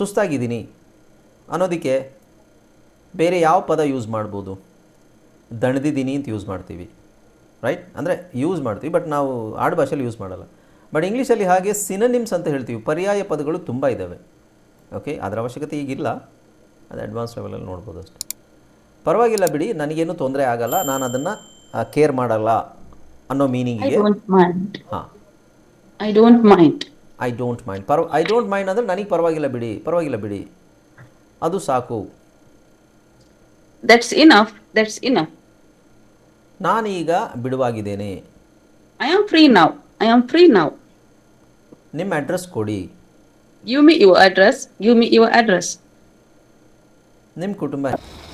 ಸುಸ್ತಾಗಿದ್ದೀನಿ ಅನ್ನೋದಕ್ಕೆ ಬೇರೆ ಯಾವ ಪದ ಯೂಸ್ ಮಾಡ್ಬೋದು? ದಣದಿದ್ದೀನಿ ಅಂತ ಯೂಸ್ ಮಾಡ್ತೀವಿ ರೈಟ್ ಅಂದರೆ ಯೂಸ್ ಮಾಡ್ತೀವಿ ಬಟ್ ನಾವು ಆಡುಭಾಷೆಯಲ್ಲಿ ಯೂಸ್ ಮಾಡಲ್ಲ. ಬಟ್ ಇಂಗ್ಲೀಷಲ್ಲಿ ಹಾಗೆ ಸಿನನಿಮ್ಸ್ ಅಂತ ಹೇಳ್ತೀವಿ. ಪರ್ಯಾಯ ಪದಗಳು ತುಂಬ ಇದ್ದಾವೆ ಓಕೆ ಅದರ ಅವಶ್ಯಕತೆ ಈಗಿಲ್ಲ. ಅದು ಅಡ್ವಾನ್ಸ್ ಲೆವೆಲಲ್ಲಿ ನೋಡ್ಬೋದು ಅಷ್ಟೆ. ಪರವಾಗಿಲ್ಲ ಬಿಡಿ ನನಗೇನು ತೊಂದರೆ ಆಗಲ್ಲ. ನಾನು ಅದನ್ನು ಕೇರ್ ಮಾಡಲ್ಲ ಅನ್ನೋ ಮೀನಿಂಗ್ ಮೀನಿಂಗಿಗೆ. ಹಾಂ. I don't mind. I don't mind per I don't mind ಅಂದ್ರೆ ನನಗೆ ಪರವಾಗಿಲ್ಲ ಬಿಡಿ ಪರವಾಗಿಲ್ಲ ಬಿಡಿ. ಅದು ಸಾಕು. ದಟ್ಸ್ ಇನಫ್ ದಟ್ಸ್ ಇನಫ್ ನಾನು ಈಗ ಬಿಡುವಾಗಿದ್ದೇನೆ. I am free now I am free now ನಿಮ್ಮ ಅಡ್ರೆಸ್ ಕೊಡಿ. Give me your address give me your address ನಿಮ್ಮ ಕುಟುಂಬ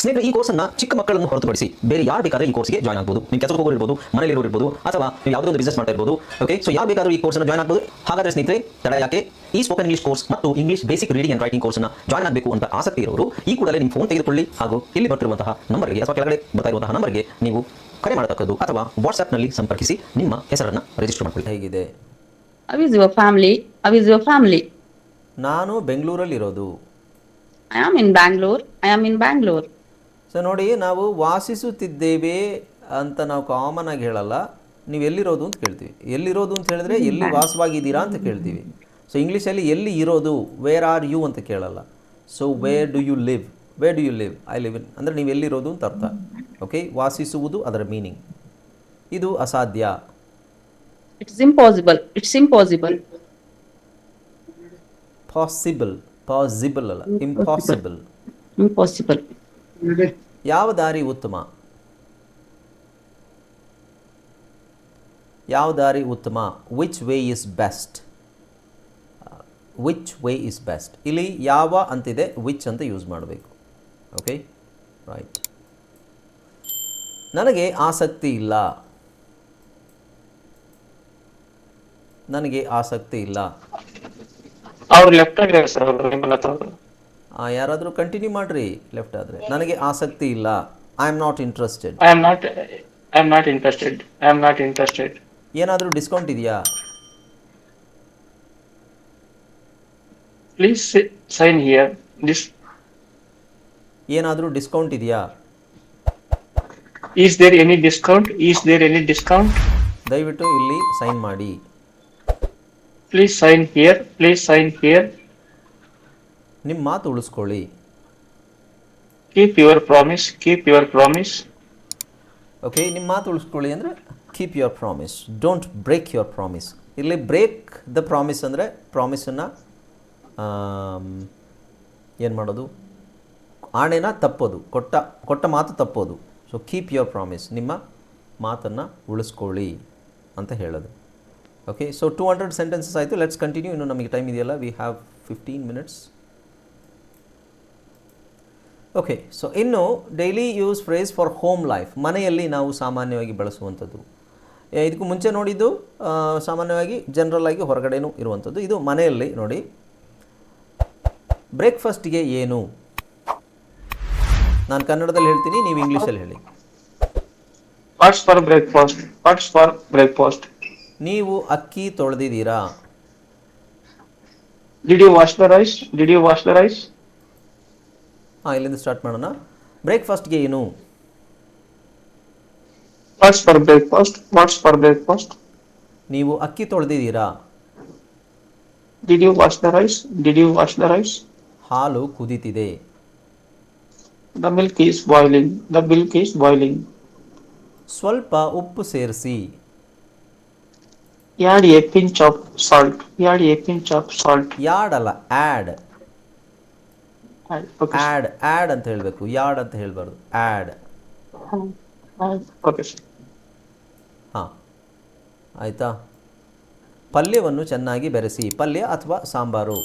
ಸ್ನೇಹಿತರೆ ಈ ಕೋರ್ಸನ್ನ ಚಿಕ್ಕ ಮಕ್ಕಳನ್ನು ಹೊರತುಪಡಿಸಿ ಬೇರೆ ಯಾರು ಬೇಕಾದ್ರೆ ಈ ಕೋರ್ಸ್ಗೆ ಜಾಯ್ನ್ ಆಗ್ಬೋದು ನೀವು ಕೆಲಸಕ್ಕೆ ಹೋಗೋರು ಇರ್ಬೋದು ಇರ್ಬೋದು ಅಥವಾ ನೀವು ಯಾವುದೋ ಒಂದು ಬಿಸ್ನೆಸ್ ಮಾಡ್ತಾ ಇರ್ಬೋದು ಓಕೆ ಸೊ ಯಾರು ಬೇಕಾದ್ರೂ ಈ ಕೋರ್ಸ್ನ ಜಾಯ್ನ್ ಆಗ್ಬೋದು ಹಾಗಾದ್ರೆ ಸ್ನೇಹಿತರೆ ತಡ ಯಾಕೆ ಈ ಸ್ಪೋಕನ್ ಇಂಗ್ಲಿಷ್ ಕೋರ್ಸ್ ಮತ್ತು English basic reading and writing ಕೋರ್ಸ್ನ ಜಾಯ್ನ್ ಆಗಬೇಕು ಅಂತ ಆಸಕ್ತಿ ಇರೋರು ಈ ಕೂಡಲೇ ನಿಮ್ಮ ಫೋನ್ ತೆಗೆದುಕೊಳ್ಳಿ ಹಾಗೂ ಇಲ್ಲಿ ಬರ್ತಿರುವಂತಹ ನಂಬರ್ಗೆ ಅಥವಾ ಕೆಳಗಡೆ ಬರ್ತಾ ಇರುವಂತಹ ನಂಬರ್ಗೆ ನೀವು ಕರೆ ಮಾಡತಕ್ಕದ್ದು ಅಥವಾ ವಾಟ್ಸ್ಆ್ಯಪ್ನಲ್ಲಿ ಸಂಪರ್ಕಿಸಿ ನಿಮ್ಮ ಹೆಸರನ್ನು ರಿಜಿಸ್ಟರ್ ಮಾಡಿಕೊಳ್ಳಿ ಹೇಗಿದೆ How is your family? How is your family? ನಾನು ಬೆಂಗಳೂರಲ್ಲಿರೋದು I am in Bangalore. I am in Bangalore. So ನೋಡಿ ನಾವು ವಾಸಿಸುತ್ತಿದ್ದೇವೆ ಅಂತ ನಾವು ಕಾಮನ್ ಆಗಿ ಹೇಳಲ್ಲ. ನೀವು ಎಲ್ಲಿರೋದು ಅಂತ ಕೇಳ್ತೀವಿ. ಎಲ್ಲಿರೋದು ಅಂತ ಹೇಳಿದ್ರೆ ಎಲ್ಲಿ ವಾಸವಾಗಿದ್ದೀರಾ ಅಂತ ಕೇಳ್ತೀವಿ. ಸೊ ಇಂಗ್ಲೀಷಲ್ಲಿ ಎಲ್ಲಿ ಇರೋದು ವೇರ್ ಆರ್ ಯು ಅಂತ ಕೇಳಲ್ಲ. So where do you live where do you live I live in ಅಂದರೆ ನೀವು ಎಲ್ಲಿರೋದು ಅಂತ ಅರ್ಥ. ಓಕೆ ವಾಸಿಸುವುದು ಅದರ ಮೀನಿಂಗ್ ಇದು ಅಸಾಧ್ಯ. It's impossible it's impossible possible possible ಅಲ್ಲ. Impossible Impossible. ಯಾವ ದಾರಿ ಉತ್ತಮ? ಯಾವ ದಾರಿ ಉತ್ತಮ? Which way is best which way is best ಇಲ್ಲಿ ಯಾವ ಅಂತಿದೆ ವಿಚ್ ಅಂತ ಯೂಸ್ ಮಾಡಬೇಕು. ಓಕೆ ರೈಟ್ ನನಗೆ ಆಸಕ್ತಿ ಇಲ್ಲ. ನನಗೆ ಆಸಕ್ತಿ ಇಲ್ಲ. ಅವ್ರು ಲೆಫ್ಟ್ ಆಗಿದೆ ಸರ್ ಯಾರಾದರೂ ಕಂಟಿನ್ಯೂ ಮಾಡ್ರಿ ಲೆಫ್ಟ್ ಆದರೆ. ನನಗೆ ಆಸಕ್ತಿ ಇಲ್ಲ. I am not interested I am not I am not interested I am not interested ಏನಾದರೂ ಡಿಸ್ಕೌಂಟ್ ಇದೆಯಾ? ಪ್ಲೀಸ್ ಸೈನ್ ಹಿಯರ್ ದಿಸ್ ಏನಾದರೂ ಡಿಸ್ಕೌಂಟ್ ಇದೆಯಾ? Is there any discount is there any discount ದಯವಿಟ್ಟು ಇಲ್ಲಿ ಸೈನ್ ಮಾಡಿ. Please sign here please sign here ನಿಮ್ಮ ಮಾತು ಉಳಿಸ್ಕೊಳ್ಳಿ. Keep your promise keep your promise okay ನಿಮ್ಮ ಮಾತು ಉಳಿಸ್ಕೊಳ್ಳಿ ಅಂದರೆ keep your promise don't break your promise ಇಲ್ಲಿ ಬ್ರೇಕ್ ದ ಪ್ರಾಮಿಸ್ ಅಂದರೆ ಪ್ರಾಮಿಸನ್ನು ಏನು ಮಾಡೋದು? ಆಣೆನ ತಪ್ಪೋದು ಕೊಟ್ಟ ಕೊಟ್ಟ ಮಾತು ತಪ್ಪೋದು. ಸೊ ಕೀಪ್ ಯುವರ್ ಪ್ರಾಮಿಸ್ ನಿಮ್ಮ ಮಾತನ್ನು ಉಳಿಸ್ಕೊಳ್ಳಿ ಅಂತ ಹೇಳೋದು. Okay so two hundred sentences ಆಯಿತು. ಲೆಟ್ಸ್ ಕಂಟಿನ್ಯೂ ಇನ್ನು ನಮಗೆ ಟೈಮ್ ಇದೆಯಲ್ಲ? We have fifteen minutes okay so ಇನ್ನು daily use phrase for home life ಮನೆಯಲ್ಲಿ ನಾವು ಸಾಮಾನ್ಯವಾಗಿ ಬಳಸುವಂಥದ್ದು. ಇದಕ್ಕೂ ಮುಂಚೆ ನೋಡಿದ್ದು ಸಾಮಾನ್ಯವಾಗಿ ಜನರಲ್ ಆಗಿ ಹೊರಗಡೆನೂ ಇರುವಂಥದ್ದು. ಇದು ಮನೆಯಲ್ಲಿ ನೋಡಿ. ಬ್ರೇಕ್ಫಾಸ್ಟ್ಗೆ ಏನು? ನಾನು ಕನ್ನಡದಲ್ಲಿ ಹೇಳ್ತೀನಿ ನೀವು ಇಂಗ್ಲೀಷಲ್ಲಿ ಹೇಳಿ. What's for breakfast what's for breakfast ನೀವು ಅಕ್ಕಿ ತೊಳೆದಿದ್ದೀರಾ? Did you wash the rice did you wash the rice ಇಲ್ಲಿಂದ ಸ್ಟಾರ್ಟ್ ಮಾಡೋಣ. ಬ್ರೇಕ್ಫಾಸ್ಟ್ಗೆ ಏನು? What's for breakfast what's for breakfast ನೀವು ಅಕ್ಕಿ ತೊಳೆದಿದ್ದೀರಾ? Did you wash the rice did you wash the rice ಹಾಲು ಕುದೀತಿದೆ. The milk is boiling the milk is boiling ಸ್ವಲ್ಪ ಉಪ್ಪು ಸೇರಿಸಿ. Add a pinch of salt add a pinch of salt add ಅಲ್ಲ add. Add add ಅಂತ ಹೇಳಬೇಕು. ಯಾಡ್ ಅಂತ ಹೇಳಬಾರ್ದು. Add ಹಾ. ಆಯಿತಾ? ಪಲ್ಯವನ್ನು ಚೆನ್ನಾಗಿ ಬೆರೆಸಿ. ಪಲ್ಯ ಅಥವಾ sambar?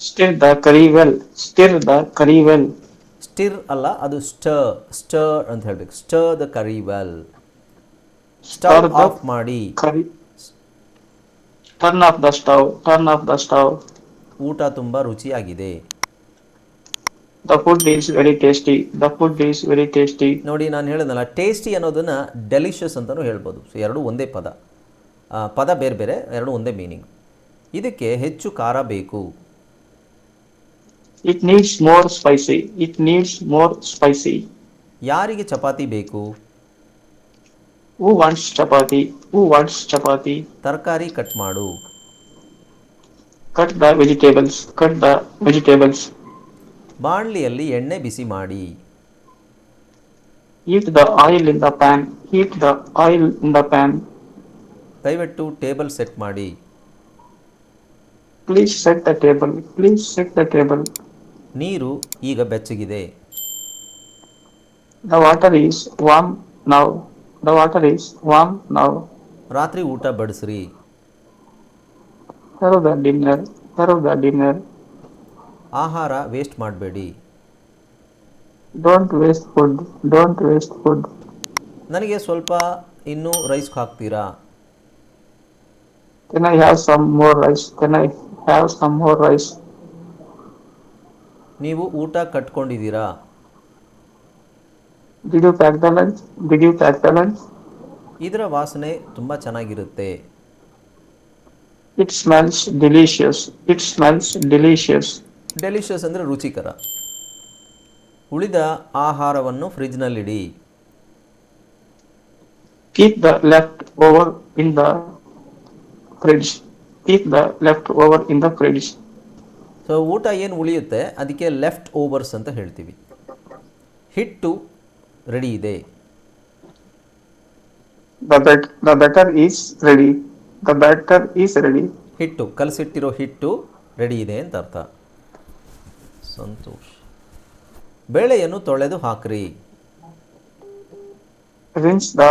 Stir the curry well stir the curry well. Stir ಅಲ್ಲ ಅದು ಸ್ಟರ್ ಸ್ಟರ್ ಅಂತ ಹೇಳಬೇಕು. Stir the curry well stove of ಮಾಡಿ. Turn off the stove turn off the stove. ಊಟ ತುಂಬಾ ರುಚಿಯಾಗಿದೆ. The food is very tasty the food is very tasty ನೋಡಿ ನಾನು ಹೇಳಿದ್ನಲ್ಲ ಟೇಸ್ಟಿ ಅನ್ನೋದನ್ನ ಡೆಲಿಷಿಯಸ್ ಅಂತಲೂ ಹೇಳ್ಬೋದು. ಸೊ ಎರಡು ಒಂದೇ ಪದ. ಪದ ಬೇರೆ ಬೇರೆ ಎರಡು ಒಂದೇ ಮೀನಿಂಗ್ ಇದಕ್ಕೆ ಹೆಚ್ಚು ಖಾರ ಬೇಕು. It needs more spicy it needs more spicy ಯಾರಿಗೆ ಚಪಾತಿ ಬೇಕು? Who wants chapati? Who wants chapati? ತರಕಾರಿ ಕಟ್ ಮಾಡು. Cut the vegetables cut the vegetables ಬಾಣಲಿಯಲ್ಲಿ ಎಣ್ಣೆ ಬಿಸಿ ಮಾಡಿ. Heat the oil in the pan heat the oil in the pan ದಯವಿಟ್ಟು table set ಮಾಡಿ. Please set the table please set the table ನೀರು ಈಗ ಬೆಚ್ಚಗಿದೆ. The water is warm now the water is warm now ರಾತ್ರಿ ಊಟ ಬಡಿಸ್ರಿ. Serve the dinner. Serve ಆಹಾರ waste ಮಾಡಬೇಡಿ. Don't waste food don't waste food ನನಗೆ ಸ್ವಲ್ಪ ಇನ್ನೂ ರೈಸ್ ಹಾಕ್ತೀರಾ? Can I have some more rice can I have some more rice ನೀವು ಊಟ ಕಟ್ಕೊಂಡಿದ್ದೀರಾ? Did you pack the lunch? Did you pack the lunch? ಇದರ ವಾಸನೆ ತುಂಬ ಚೆನ್ನಾಗಿರುತ್ತೆ. It smells delicious it smells delicious delicious ಅಂದರೆ ರುಚಿಕರ. ಉಳಿದ ಆಹಾರವನ್ನು ಫ್ರಿಜ್ನಲ್ಲಿಡಿ keep the leftover in the fridge keep the leftover in the fridge so ಊಟ ಏನು ಉಳಿಯುತ್ತೆ? ಅದಕ್ಕೆ ಲೆಫ್ಟ್ ಓವರ್ಸ್ ಅಂತ ಹೇಳ್ತೀವಿ. ಹಿಟ್ಟು ರೆಡಿ ಇದೆ. The better is ready is batter is ready ಹಿಟ್ಟು ಕಲಸಿಟ್ಟಿರೋ ಹಿಟ್ಟು ರೆಡಿ ಇದೆ ಅಂತ ಅರ್ಥ. ಸಂತೋಷ್. ಬೇಳೆಯನ್ನು ತೊಳೆದು ಹಾಕ್ರಿ. Rinse the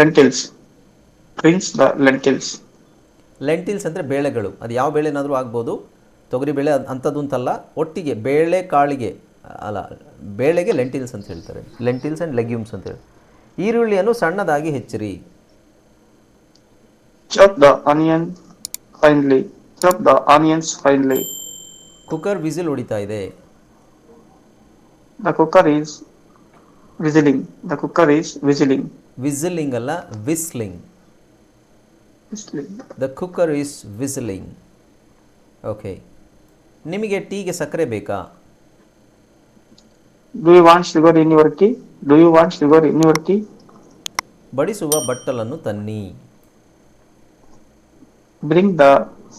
lentils rinse the lentils lentils ಅಂದರೆ ಬೇಳೆಗಳು. ಅದು ಯಾವ ಬೇಳೆನಾದರೂ ಆಗ್ಬೋದು. ತೊಗರಿ ಬೇಳೆ ಅಂಥದ್ದು ಅಂತಲ್ಲ ಒಟ್ಟಿಗೆ ಬೇಳೆ ಕಾಳಿಗೆ ಅಲ್ಲ ಬೇಳೆಗೆ ಲೆಂಟಿಲ್ಸ್ ಅಂತ ಹೇಳ್ತಾರೆ. ಲೆಂಟಿಲ್ಸ್ ಆ್ಯಂಡ್ ಲೆಗ್ಯೂಮ್ಸ್ ಅಂತ ಹೇಳಿ ಈರುಳ್ಳಿಯನ್ನು ಸಣ್ಣದಾಗಿ ಹೆಚ್ಚಿರಿ. Chop the onion finely. Chop the onions finely. Cooker whistle ಹೊಡಿತಾ ಇದೆ The cooker is whistling. The cooker is whistling. Whistling ಅಲ್ಲ whistling Whistling. The cooker is whistling okay ನಿಮಗೆ ಟೀಗೆ ಸಕ್ಕರೆ ಬೇಕಾ Do you want sugar in your tea? Do you want sugar in your tea? ಬಡಿಸುವ ಬಟ್ಟಲನ್ನು ತನ್ನಿ Bring the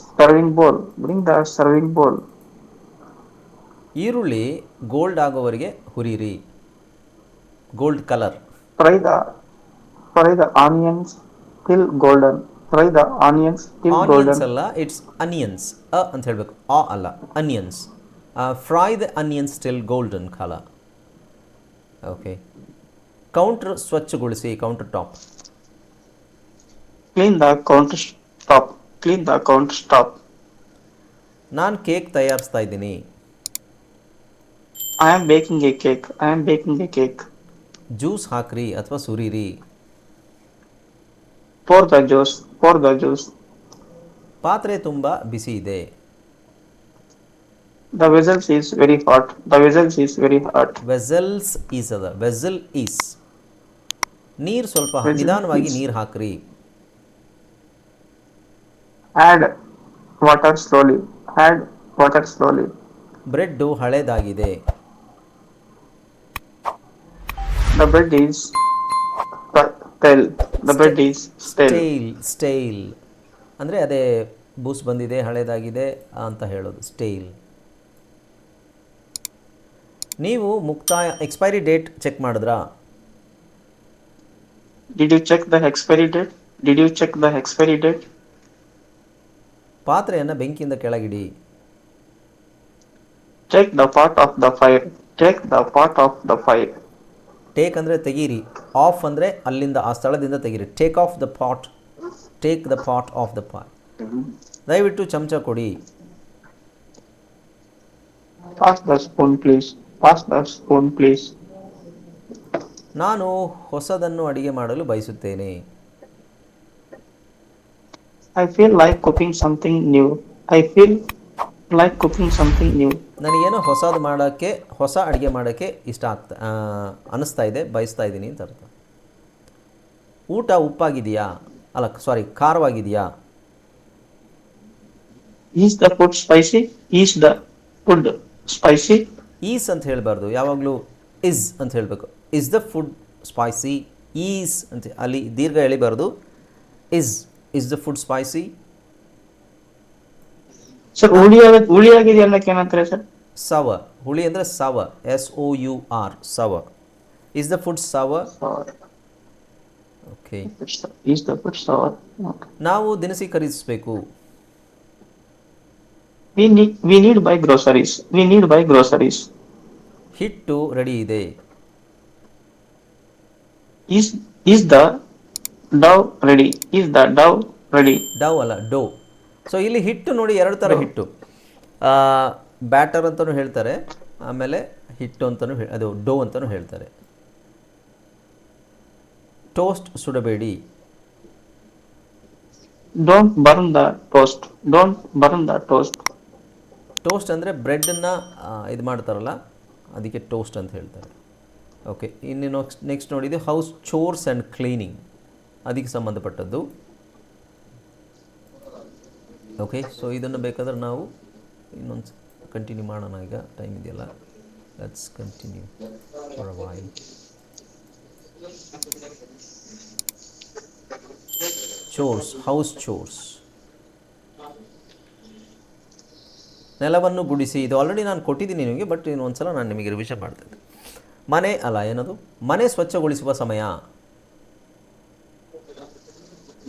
serving bowl. Bring the serving bowl. ಈರುಳ್ಳಿ gold ಆಗೋವರೆಗೆ ಹುರಿರಿ gold colour Fry the fry the onions till golden. Fry the onions till onions golden. ಅಲ್ಲ it's onions ಅ ಅಂತ ಹೇಳಬೇಕು ಆ ಅಲ್ಲ onions fry the onions still golden colour okay counter ಸ್ವಚ್ಛಗೊಳಿಸಿ counter top Clean the counter top. Clean the counter top. ನಾನು cake ತಯಾರಿಸ್ತಾ ಇದ್ದೀನಿ I am baking a cake. I am baking a cake. Juice ಹಾಕ್ರಿ ಅಥವಾ ಸುರಿರಿ Pour the juice. Pour the juice. ಪಾತ್ರೆ ತುಂಬ ಬಿಸಿ ಇದೆ The vessel is very hot. The vessel is very hot. Vessels is ಅದ vessel is ನೀರು ಸ್ವಲ್ಪ Vessel ನಿಧಾನವಾಗಿ is. ನೀರು ಹಾಕ್ರಿ Add water slowly. Add water slowly. Bread ಹಳೇದಾಗಿದೆ The bread is stale. The bread is stale. Stale stale ಅಂದರೆ ಅದೇ ಬೂಸ್ ಬಂದಿದೆ ಹಳೇದಾಗಿದೆ ಅಂತ ಹೇಳೋದು ಸ್ಟೈಲ್ ನೀವು ಮುಕ್ತಾಯ ಎಕ್ಸ್ಪೈರಿ ಡೇಟ್ ಚೆಕ್ ಮಾಡಿದ್ರಾ Did you check the expiry date? Did you check the expiry date? ಪಾತ್ರೆಯನ್ನು ಬೆಂಕಿಯಿಂದ ಕೆಳಗಿಡಿ. Take the part off the fire take the part off the fire take ಅಂದರೆ ತೆಗೀರಿ. ಆಫ್ ಅಂದರೆ ಅಲ್ಲಿಂದ ಆ ಸ್ಥಳದಿಂದ ತೆಗೀರಿ. Take off the pot take the pot off the pot ದಯವಿಟ್ಟು ಚಮಚ ಕೊಡಿ. Pass the spoon please pass the spoon please ನಾನು ಹೊಸದನ್ನು ಅಡಿಗೆ ಮಾಡಲು ಬಯಸುತ್ತೇನೆ. I feel like cooking something new I feel like cooking something new ನನಗೇನೋ ಹೊಸದು ಮಾಡೋಕ್ಕೆ ಹೊಸ ಅಡುಗೆ ಮಾಡೋಕ್ಕೆ ಇಷ್ಟ ಆಗ್ತಾ ಅನ್ನಿಸ್ತಾ ಇದೆ ಬಯಸ್ತಾ ಇದ್ದೀನಿ ಅಂತ ಅರ್ಥ. ಊಟ ಉಪ್ಪಾಗಿದೆಯಾ? ಅಲ್ಲ sorry ಖಾರವಾಗಿದೆಯಾ? Is the food spicy is the food spicy is ಅಂತ ಹೇಳಬಾರ್ದು ಯಾವಾಗಲೂ ಇಸ್ ಅಂತ ಹೇಳಬೇಕು. Is the food spicy is ಅಂತ ಅಲ್ಲಿ ದೀರ್ಘ ಎಳಿಬಾರ್ದು is is the food spicy sour ಹುಳಿ ಆಗ- ಹುಳಿ ಆಗಿದೆ ಅನ್ನಕ್ಕೆ ಏನಂತಾರೆ ಸರ್ ಸವ ಹುಳಿ ಅಂದರೆ sour S O U R sour is the food sour okay is the food sour? Okay. ನಾವು ದಿನಸಿ ಖರೀದಿಸಬೇಕು We need we need buy groceries. We need buy groceries. ಹಿಟ್ಟು ರೆಡಿ ಇದೆ Is is the dough ready. Is the dough ready dove ಅಲ್ಲ dough. So ಇಲ್ಲಿ ಹಿಟ್ಟು ನೋಡಿ ಎರಡು ಥರ ಹಿಟ್ಟು. ಬ್ಯಾಟರ್ ಅಂತಲೂ ಹೇಳ್ತಾರೆ ಆಮೇಲೆ ಹಿಟ್ಟು ಅಂತಲೂ ಅದು ಡೋ ಅಂತಲೂ ಹೇಳ್ತಾರೆ. Toast ಸುಡಬೇಡಿ. Don't burn the toast don't burn the toast toast ಅಂದರೆ ಬ್ರೆಡ್ಡನ್ನು ಇದು ಮಾಡ್ತಾರಲ್ಲ ಅದಕ್ಕೆ ಟೋಸ್ಟ್ ಅಂತ ಹೇಳ್ತಾರೆ. ಓಕೆ ಇನ್ನು ನೆಕ್ಸ್ಟ್ ನೆಕ್ಸ್ಟ್ ನೋಡಿದ್ದು ಹೌಸ್ ಚೋರ್ಸ್ ಆ್ಯಂಡ್ ಕ್ಲೀನಿಂಗ್ ಅದಕ್ಕೆ ಸಂಬಂಧಪಟ್ಟದ್ದು. ಓಕೆ ಸೊ ಇದನ್ನು ಬೇಕಾದ್ರೆ ನಾವು ಇನ್ನೊಂದು ಕಂಟಿನ್ಯೂ ಮಾಡೋಣ ಈಗ. ಟೈಮ್ ಇದೆಯಲ್ಲ? Let's continue for chores house chores ನೆಲವನ್ನು ಗುಡಿಸಿ, ಇದು ಆಲ್ರೆಡಿ ನಾನು ಕೊಟ್ಟಿದ್ದೀನಿ ನಿಮಗೆ ಬಟ್ ಇನ್ನೊಂದು ಸಲ ನಾನು ನಿಮಗೆ ರಿವಿಷನ್ ಮಾಡ್ತಿದ್ದೆ ಮನೆ ಅಲ್ಲ, ಏನದು? ಮನೆ ಸ್ವಚ್ಛಗೊಳಿಸುವ ಸಮಯ.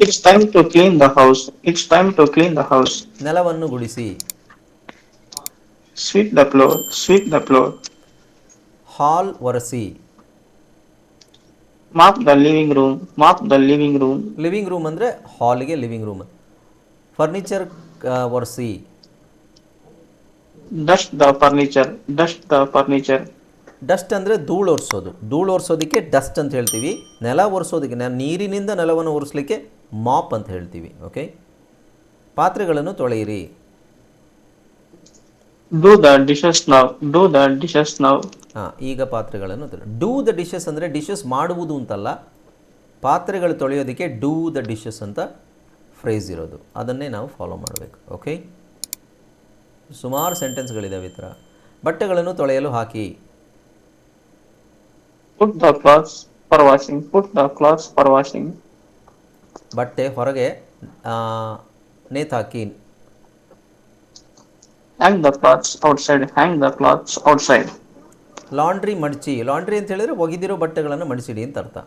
It's time to clean the house it's time to clean the house ನೆಲವನ್ನು ಗುಡಿಸಿ. Sweep the floor sweep the floor hall ಒರೆಸಿ. Mop the living room mop the living room living room ಅಂದ್ರೆ ಹಾಲ್ಗೆ ಲಿವಿಂಗ್ ರೂಮ್ ಫರ್ನಿಚರ್ ಒರೆಸಿ. Dust the furniture dust the furniture dust ಅಂದರೆ ಧೂಳು ಒರೆಸೋದು. ಧೂಳು ಒರೆಸೋದಕ್ಕೆ dust ಅಂತ ಹೇಳ್ತೀವಿ. ನೆಲ ಒರೆಸೋದಕ್ಕೆ ನೀರಿನಿಂದ ನೆಲವನ್ನು ಒರೆಸಲಿಕ್ಕೆ ಮಾಪ್ ಅಂತ ಹೇಳ್ತೀವಿ ಓಕೆ ಪಾತ್ರೆಗಳನ್ನು ತೊಳೆಯಿರಿ. Do the dishes now. Do the dishes now. ಹಾಂ ಈಗ ಪಾತ್ರೆಗಳನ್ನು ತೊಳೆ ಡೂ ದ ಡಿಶಸ್ ಅಂದರೆ ಡಿಶಸ್ ಮಾಡುವುದು ಅಂತಲ್ಲ ಪಾತ್ರೆಗಳು ತೊಳೆಯೋದಕ್ಕೆ ಡೂ ದ ಡಿಶಸ್ ಅಂತ ಫ್ರೇಸ್ ಇರೋದು. ಅದನ್ನೇ ನಾವು ಫಾಲೋ ಮಾಡಬೇಕು ಓಕೆ ಸುಮಾರು ಸೆಂಟೆನ್ಸ್ಗಳಿದ್ದಾವೆ ಈ ಥರ. ಬಟ್ಟೆಗಳನ್ನು ತೊಳೆಯಲು ಹಾಕಿ. Put the clothes for washing Put the clothes for washing. ಬಟ್ಟೆ ಹೊರಗೆ ನೇತಾಕಿ. ಹ್ಯಾಂಗ್ the clothes outside hang the clothes outside laundry ಮಡಚಿ laundry ಅಂತ ಹೇಳಿದ್ರೆ ಒಗೆದಿರೋ ಬಟ್ಟೆಗಳನ್ನು ಮಡಿಸಿಡಿ ಅಂತ ಅರ್ಥ.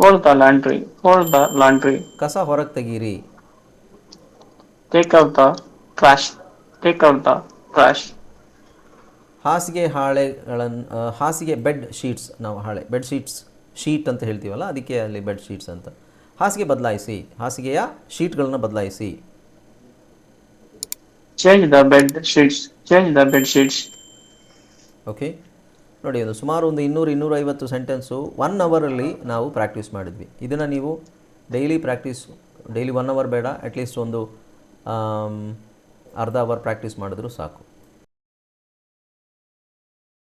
Hole the laundry hole the laundry ಕಸ ಹೊರಗೆ ತೆಗೀರಿ. Take out the trash take out the trash ಹಾಸಿಗೆ ಹಾಳೆಗಳನ್ನು ಹಾಸಿಗೆ ಬೆಡ್ ಶೀಟ್ಸ್ ನಾವು ಹಾಳೆ ಬೆಡ್ ಶೀಟ್ಸ್ ಶೀಟ್ ಅಂತ ಹೇಳ್ತೀವಲ್ಲ ಅದಕ್ಕೆ ಅಲ್ಲಿ ಬೆಡ್ ಶೀಟ್ಸ್ ಅಂತ. ಹಾಸಿಗೆ ಬದಲಾಯಿಸಿ ಹಾಸಿಗೆಯ ಶೀಟ್ಗಳನ್ನು ಬದಲಾಯಿಸಿ Change the bed sheets. Change the bed sheets. Okay ನೋಡಿ ಅದು ಸುಮಾರು ಒಂದು ಇನ್ನೂರು ಇನ್ನೂರೈವತ್ತು ಸೆಂಟೆನ್ಸು ಒನ್ ಅವರಲ್ಲಿ ನಾವು ಪ್ರಾಕ್ಟೀಸ್ ಮಾಡಿದ್ವಿ ಇದನ್ನು ನೀವು daily practice daily one hour ಬೇಡ ಅಟ್ಲೀಸ್ಟ್ ಒಂದು ಅರ್ಧ ಅವರ್ ಪ್ರಾಕ್ಟೀಸ್ ಮಾಡಿದ್ರೂ ಸಾಕು